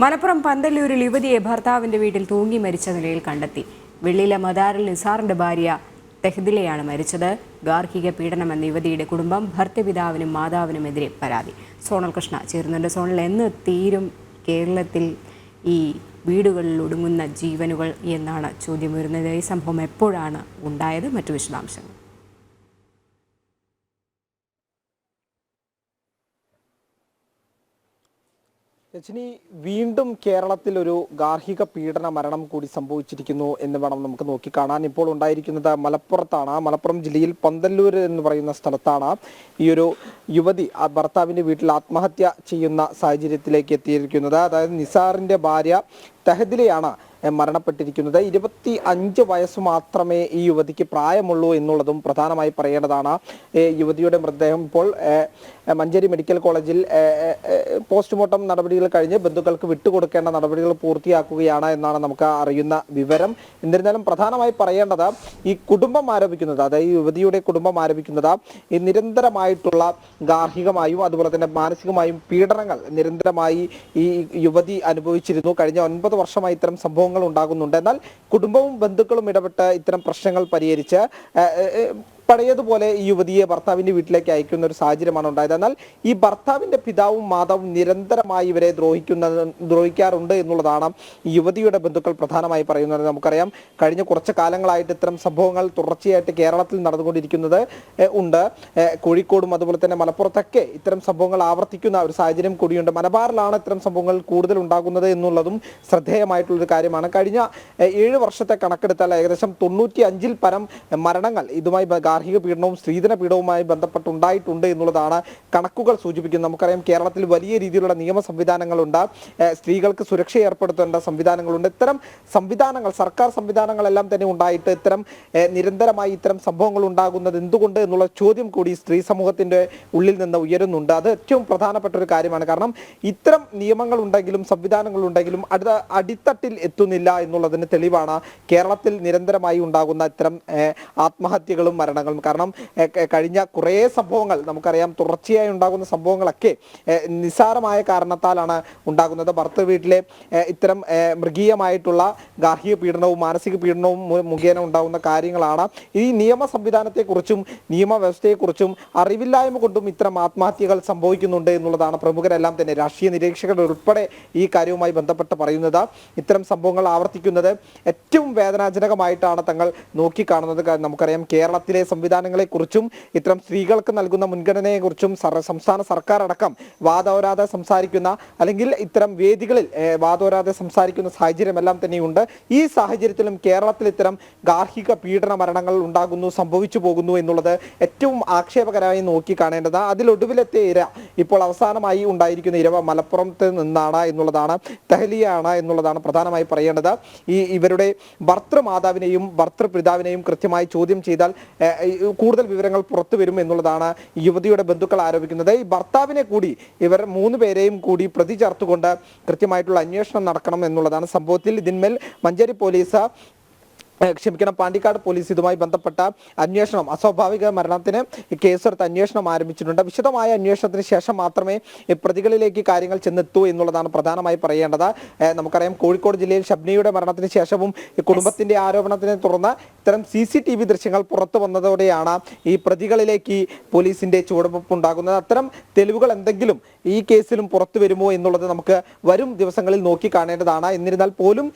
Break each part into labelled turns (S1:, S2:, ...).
S1: മലപ്പുറം പന്തല്ലൂരിൽ യുവതിയെ ഭർത്താവിന്റെ വീട്ടിൽ തൂങ്ങി മരിച്ച നിലയിൽ കണ്ടെത്തി. വെള്ളിയിലെ മദാറിൽ നിസാറിന്റെ ഭാര്യ തെഹ്ദിലയാണ് മരിച്ചത്. ഗാർഹിക പീഡനം എന്ന യുവതിയുടെ കുടുംബം ഭർത്തപിതാവിനും മാതാവിനുമെതിരെ പരാതി. സോണൽ കൃഷ്ണ ചേരുന്നുണ്ട്. സോണൽ എന്ന് തീരും കേരളത്തിൽ ഈ വീടുകളിൽ ഒടുങ്ങുന്ന ജീവനുകൾ എന്നാണ് ചോദ്യം വരുന്നത് ഈ സംഭവം എപ്പോഴാണ് ഉണ്ടായത്? മറ്റു വിശദാംശങ്ങൾ.
S2: രജനി വീണ്ടും കേരളത്തിൽ ഒരു ഗാർഹിക പീഡന മരണം കൂടി സംഭവിച്ചിരിക്കുന്നു എന്ന് വേണം നമുക്ക് നോക്കിക്കാണാൻ. ഇപ്പോൾ ഉണ്ടായിരിക്കുന്നത് മലപ്പുറത്താണ്. മലപ്പുറം ജില്ലയിൽ പന്തല്ലൂർ എന്ന് പറയുന്ന സ്ഥലത്താണ് ഈ ഒരു യുവതി ഭർത്താവിന്റെ വീട്ടിൽ ആത്മഹത്യ ചെയ്യുന്ന സാഹചര്യത്തിലേക്ക് എത്തിയിരിക്കുന്നത്. അതായത് നിസാറിന്റെ ഭാര്യ തെഹദിലയാണ് മരണപ്പെട്ടിരിക്കുന്നത്. ഇരുപത്തി അഞ്ച് വയസ്സ് മാത്രമേ ഈ യുവതിക്ക് പ്രായമുള്ളൂ എന്നുള്ളതും പ്രധാനമായി പറയേണ്ടതാണ്. യുവതിയുടെ മൃതദേഹം ഇപ്പോൾ മഞ്ചേരി മെഡിക്കൽ കോളേജിൽ പോസ്റ്റ്മോർട്ടം നടപടികൾ കഴിഞ്ഞ് ബന്ധുക്കൾക്ക് വിട്ടുകൊടുക്കേണ്ട നടപടികൾ പൂർത്തിയാക്കുകയാണ് എന്നാണ് നമുക്ക് അറിയുന്ന വിവരം. എന്നിരുന്നാലും പ്രധാനമായി പറയേണ്ടത് ഈ കുടുംബം ആരോപിക്കുന്നത് അതായത് ഈ യുവതിയുടെ കുടുംബം ആരോപിക്കുന്നത് ഈ നിരന്തരമായിട്ടുള്ള ഗാർഹികമായും അതുപോലെ തന്നെ മാനസികമായും പീഡനങ്ങൾ നിരന്തരമായി ഈ യുവതി അനുഭവിച്ചിരുന്നു. കഴിഞ്ഞ ഒൻപത് വർഷമായി ഇത്തരം സംഭവങ്ങൾ ഉണ്ടാകുന്നുണ്ട്. എന്നാൽ കുടുംബവും ബന്ധുക്കളും ഇടപെട്ട് ഇത്തരം പ്രശ്നങ്ങൾ പരിഹരിച്ച് പഴയതുപോലെ ഈ യുവതിയെ ഭർത്താവിന്റെ വീട്ടിലേക്ക് അയക്കുന്ന ഒരു സാഹചര്യമാണ് ഉണ്ടായത്. എന്നാൽ ഈ ഭർത്താവിന്റെ പിതാവും മാതാവും നിരന്തരമായി ഇവരെ ദ്രോഹിക്കുന്ന ദ്രോഹിക്കാറുണ്ട് എന്നുള്ളതാണ് യുവതിയുടെ ബന്ധുക്കൾ പ്രധാനമായി പറയുന്നത്. നമുക്കറിയാം കഴിഞ്ഞ കുറച്ച് കാലങ്ങളായിട്ട് ഇത്തരം സംഭവങ്ങൾ തുടർച്ചയായിട്ട് കേരളത്തിൽ നടന്നുകൊണ്ടിരിക്കുന്നത് ഉണ്ട്. കോഴിക്കോടും അതുപോലെ തന്നെ മലപ്പുറത്തൊക്കെ ഇത്തരം സംഭവങ്ങൾ ആവർത്തിക്കുന്ന ഒരു സാഹചര്യം കൂടിയുണ്ട്. മലബാറിലാണ് ഇത്തരം സംഭവങ്ങൾ കൂടുതൽ ഉണ്ടാകുന്നത് എന്നുള്ളതും ശ്രദ്ധേയമായിട്ടുള്ളൊരു കാര്യമാണ്. കഴിഞ്ഞ ഏഴ് വർഷത്തെ കണക്കെടുത്താൽ ഏകദേശം തൊണ്ണൂറ്റി അഞ്ചിൽ പരം മരണങ്ങൾ ഇതുമായി ഗാർഹിക പീഡനവും സ്ത്രീധന പീഡനവുമായി ബന്ധപ്പെട്ടുണ്ടായിട്ടുണ്ട് എന്നുള്ളതാണ് കണക്കുകൾ സൂചിപ്പിക്കുന്നത്. നമുക്കറിയാം കേരളത്തിൽ വലിയ രീതിയിലുള്ള നിയമ സംവിധാനങ്ങളുണ്ട്. സ്ത്രീകൾക്ക് സുരക്ഷ ഏർപ്പെടുത്തേണ്ട സംവിധാനങ്ങളുണ്ട്. ഇത്തരം സംവിധാനങ്ങൾ സർക്കാർ സംവിധാനങ്ങളെല്ലാം തന്നെ ഉണ്ടായിട്ട് ഇത്തരം നിരന്തരമായി ഇത്തരം സംഭവങ്ങൾ ഉണ്ടാകുന്നത് എന്തുകൊണ്ട് എന്നുള്ള ചോദ്യം കൂടി സ്ത്രീ സമൂഹത്തിന്റെ ഉള്ളിൽ നിന്ന് ഉയരുന്നുണ്ട്. അത് ഏറ്റവും പ്രധാനപ്പെട്ട ഒരു കാര്യമാണ്. കാരണം ഇത്തരം നിയമങ്ങൾ ഉണ്ടെങ്കിലും സംവിധാനങ്ങൾ ഉണ്ടെങ്കിലും അടുത്ത അടിത്തട്ടിൽ എത്തുന്നില്ല എന്നുള്ളതിന് തെളിവാണ് കേരളത്തിൽ നിരന്തരമായി ഉണ്ടാകുന്ന ഇത്തരം ആത്മഹത്യകളും മരണങ്ങളും. കാരണം കഴിഞ്ഞ കുറേ സംഭവങ്ങൾ നമുക്കറിയാം തുടർച്ചയായി ഉണ്ടാകുന്ന സംഭവങ്ങളൊക്കെ നിസ്സാരമായ കാരണത്താലാണ് ഉണ്ടാകുന്നത്. ഭർത്തൃ വീട്ടിലെ ഇത്തരം മൃഗീയമായിട്ടുള്ള ഗാർഹിക പീഡനവും മാനസിക പീഡനവും മുഖേന ഉണ്ടാകുന്ന കാര്യങ്ങളാണ്. ഈ നിയമ സംവിധാനത്തെക്കുറിച്ചും നിയമവ്യവസ്ഥയെക്കുറിച്ചും അറിവില്ലായ്മ കൊണ്ടും ഇത്തരം ആത്മഹത്യകൾ സംഭവിക്കുന്നുണ്ട് എന്നുള്ളതാണ് പ്രമുഖരെല്ലാം തന്നെ രാഷ്ട്രീയ നിരീക്ഷകർ ഉൾപ്പെടെ ഈ കാര്യവുമായി ബന്ധപ്പെട്ട് പറയുന്നത്. ഇത്തരം സംഭവങ്ങൾ ആവർത്തിക്കുന്നത് ഏറ്റവും വേദനാജനകമായിട്ടാണ് തങ്ങൾ നോക്കിക്കാണുന്നത്. നമുക്കറിയാം കേരളത്തിലെ സംവിധാനങ്ങളെക്കുറിച്ചും ഇത്തരം സ്ത്രീകൾക്ക് നൽകുന്ന മുൻഗണനയെക്കുറിച്ചും സംസ്ഥാന സർക്കാർ അടക്കം വാദോരാതെ സംസാരിക്കുന്ന അല്ലെങ്കിൽ ഇത്തരം വേദികളിൽ വാദോരാതെ സംസാരിക്കുന്ന സാഹചര്യമെല്ലാം തന്നെയുണ്ട്. ഈ സാഹചര്യത്തിലും കേരളത്തിൽ ഇത്തരം ഗാർഹിക പീഡന മരണങ്ങൾ ഉണ്ടാകുന്നു സംഭവിച്ചു പോകുന്നു എന്നുള്ളത് ഏറ്റവും ആക്ഷേപകരമായി നോക്കി കാണേണ്ടത് അതിലൊടുവിലെത്തിയ ഇര ഇപ്പോൾ അവസാനമായി ഉണ്ടായിരിക്കുന്ന ഇരവ മലപ്പുറത്ത് നിന്നാണ് എന്നുള്ളതാണ് തെഹലിയാണ് എന്നുള്ളതാണ് പ്രധാനമായി പറയേണ്ടത്. ഈ ഇവരുടെ ഭർത്തൃമാതാവിനെയും ഭർത്തൃപിതാവിനെയും കൃത്യമായി ചോദ്യം ചെയ്താൽ കൂടുതൽ വിവരങ്ങൾ പുറത്തു വരും എന്നുള്ളതാണ് യുവതിയുടെ ബന്ധുക്കൾ ആരോപിക്കുന്നത്. ഈ ഭർത്താവിനെ കൂടി ഇവർ മൂന്ന് പേരെയും കൂടി പ്രതി ചേർത്തുകൊണ്ട് കൃത്യമായിട്ടുള്ള അന്വേഷണം നടക്കണം എന്നുള്ളതാണ് സംഭവത്തിൽ. ഇതിന്മേൽ മഞ്ചേരി പോലീസ് ക്ഷമിക്കണം. പാണ്ടിക്കാട് പോലീസ് ഇതുമായി ബന്ധപ്പെട്ട അന്വേഷണം അസ്വാഭാവിക മരണത്തിന് കേസെടുത്ത് അന്വേഷണം ആരംഭിച്ചിട്ടുണ്ട്. വിശദമായ അന്വേഷണത്തിന് ശേഷം മാത്രമേ പ്രതികളിലേക്ക് കാര്യങ്ങൾ ചെന്നെത്തൂ എന്നുള്ളതാണ് പ്രധാനമായി പറയേണ്ടത്. നമുക്കറിയാം കോഴിക്കോട് ജില്ലയിൽ ഷബ്നിയുടെ മരണത്തിന് ശേഷവും കുടുംബത്തിന്റെ ആരോപണത്തിനെ തുടർന്ന് ഇത്തരം സി സി ടി വി ദൃശ്യങ്ങൾ പുറത്തു വന്നതോടെയാണ് ഈ പ്രതികളിലേക്ക് പോലീസിന്റെ ചുവടുവെപ്പ് ഉണ്ടാകുന്നത്. അത്തരം തെളിവുകൾ എന്തെങ്കിലും ഈ കേസിലും പുറത്തു വരുമോ എന്നുള്ളത് നമുക്ക് വരും ദിവസങ്ങളിൽ നോക്കി കാണേണ്ടതാണ്. എന്നിരുന്നാൽ പോലും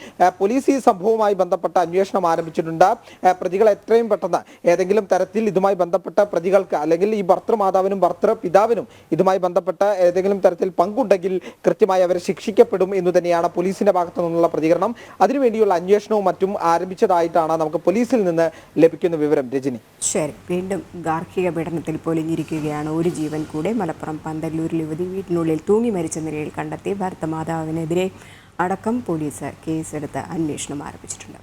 S2: പോലീസ് ഈ സംഭവവുമായി ബന്ധപ്പെട്ട അന്വേഷണം ആരംഭിച്ചിട്ടുണ്ട്. പ്രതികൾ എത്രയും പെട്ടെന്ന് ഏതെങ്കിലും തരത്തിൽ ഇതുമായി ബന്ധപ്പെട്ട പ്രതികൾക്ക് അല്ലെങ്കിൽ ഈ ഭർത്തൃമാതാവിനും ഭർത്തൃ പിതാവിനും ഇതുമായി ബന്ധപ്പെട്ട ഏതെങ്കിലും തരത്തിൽ പങ്കുണ്ടെങ്കിൽ കൃത്യമായി അവരെ ശിക്ഷിക്കപ്പെടും എന്ന് തന്നെയാണ് പോലീസിന്റെ ഭാഗത്തു നിന്നുള്ള പ്രതികരണം. അതിനുവേണ്ടിയുള്ള അന്വേഷണവും മറ്റും ആരംഭിച്ചതായിട്ടാണ് നമുക്ക് പോലീസിൽ നിന്ന് ലഭിക്കുന്ന വിവരം. രജനി.
S1: ശരി. വീണ്ടും ഗാർഹിക പീഡനത്തിൽ പൊലിഞ്ഞിരിക്കുകയാണ് ഒരു ജീവൻ കൂടെ മലപ്പുറം പന്തല്ലൂരിൽ യുവതി വീട്ടിനുള്ളിൽ തൂങ്ങി മരിച്ച നിലയിൽ കണ്ടെത്തി ഭർത്തമാതാവിനെതിരെ അടക്കം പോലീസ് കേസെടുത്ത് അന്വേഷണം ആരംഭിച്ചിട്ടുണ്ട്.